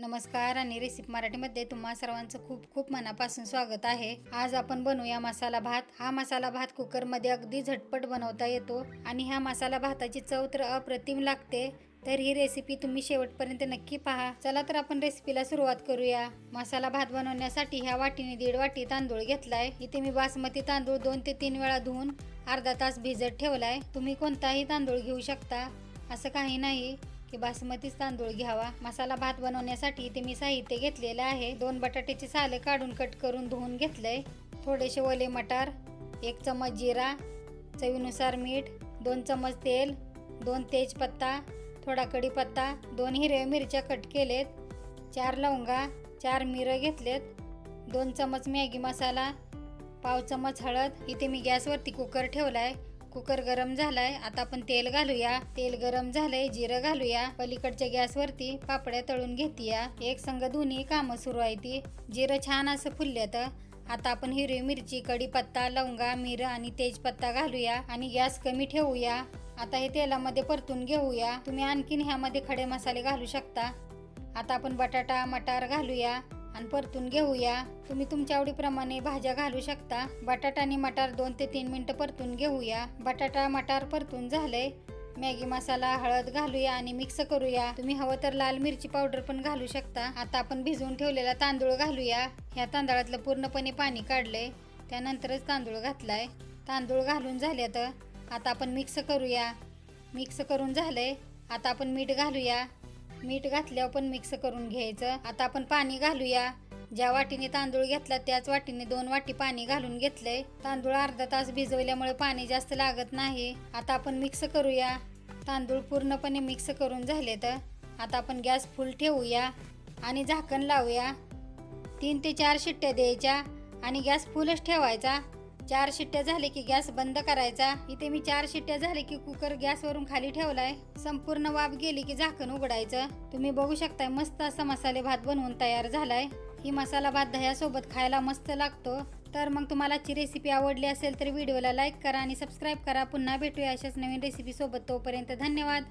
नमस्कार आणि रेसिपी मराठीमध्ये तुम्हा सर्वांचं खूप खूप मनापासून स्वागत आहे. आज आपण बनवूया मसाला भात. हा मसाला भात कुकरमध्ये अगदी झटपट बनवता येतो आणि ह्या मसाला भाताची चव तर अप्रतिम लागते. तर ही रेसिपी तुम्ही शेवटपर्यंत नक्की पहा. चला तर आपण रेसिपीला सुरुवात करूया. मसाला भात बनवण्यासाठी ह्या वाटीने दीड वाटी तांदूळ घेतलाय. इथे मी बासमती तांदूळ दोन ते तीन वेळा धुवून अर्धा तास भिजत ठेवलाय. तुम्ही कोणताही तांदूळ घेऊ शकता. असं काही नाही. की बासमतीच तांदूळ घ्यावा. मसाला भात बनवण्यासाठी इथे मी साहित्य घेतलेलं आहे. दोन बटाट्याची साले काढून कट करून धुवून घेतलंय. थोडेसे ओले मटार एक चमच जिरा चवीनुसार मीठ दोन चमच तेल दोन तेजपत्ता थोडा कढीपत्ता दोन हिरव्या मिरच्या कट केलेत चार लवंगा चार मिरं घेतलेत दोन चमच मॅगी मसाला पाव चमच हळद. इथे मी गॅसवरती कुकर ठेवला आहे कुकर गरम झालाय. आता आपण तेल घालूया. तेल गरम झालंय जिरं घालूया. पलीकडच्या गॅसवरती पापड्या तळून घेतीया. एक संघ दोन्ही कामं सुरू आहे ती. जिरं छान असं फुलल्यात. आता आपण हिरवी मिरची कढीपत्ता लवंगा मिरं आणि तेजपत्ता घालूया आणि गॅस कमी ठेवूया. आता हे तेलामध्ये परतून घेऊया. तुम्ही आणखीन ह्यामध्ये खडे मसाले घालू शकता. आता आपण बटाटा मटार घालूया. आणि परतून घेऊया. तुम्ही तुमच्या आवडीप्रमाणे भाज्या घालू शकता. बटाटा आणि मटार दोन ते तीन मिनटं परतून घेऊया. बटाटा मटार परतून झालंय. मॅगी मसाला हळद घालूया आणि मिक्स करूया. तुम्ही हवं तर लाल मिरची पावडर पण घालू शकता. आता आपण भिजवून ठेवलेला तांदूळ घालूया. ह्या तांदळातलं पूर्णपणे पाणी काढले त्यानंतरच तांदूळ घातलाय. तांदूळ घालून झाले तर आता आपण मिक्स करूया. मिक्स करून झालंय. आता आपण मीठ घालूया. मीठ घातल्यावर पण मिक्स करून घ्यायचं. आता आपण पाणी घालूया. ज्या वाटीने तांदूळ घेतला त्याच वाटीने दोन वाटी पाणी घालून घेतलंय. तांदूळ अर्धा तास भिजवल्यामुळे पाणी जास्त लागत नाही. आता आपण मिक्स करूया. तांदूळ पूर्णपणे मिक्स करून झाले तर आता आपण गॅस फुल ठेवूया आणि झाकण लावूया. तीन ते चार शिट्ट्या द्यायच्या आणि गॅस फुलच ठेवायचा. चार शिट्ट्या झाले की गॅस बंद करायचा. इथे मी चार शिट्ट्या झाले की कुकर गॅसवरून खाली ठेवलाय. संपूर्ण वाफ गेली की झाकण उघडायचं. तुम्ही बघू शकताय मस्त असा मसाले भात बनवून तयार झालाय. ही मसाला भात दह्यासोबत खायला मस्त लागतो. तर मग तुम्हाला ची रेसिपी आवडली असेल तर व्हिडिओला लाईक करा आणि सबस्क्राईब करा. पुन्हा भेटूया अशाच नवीन रेसिपीसोबत तोपर्यंत धन्यवाद.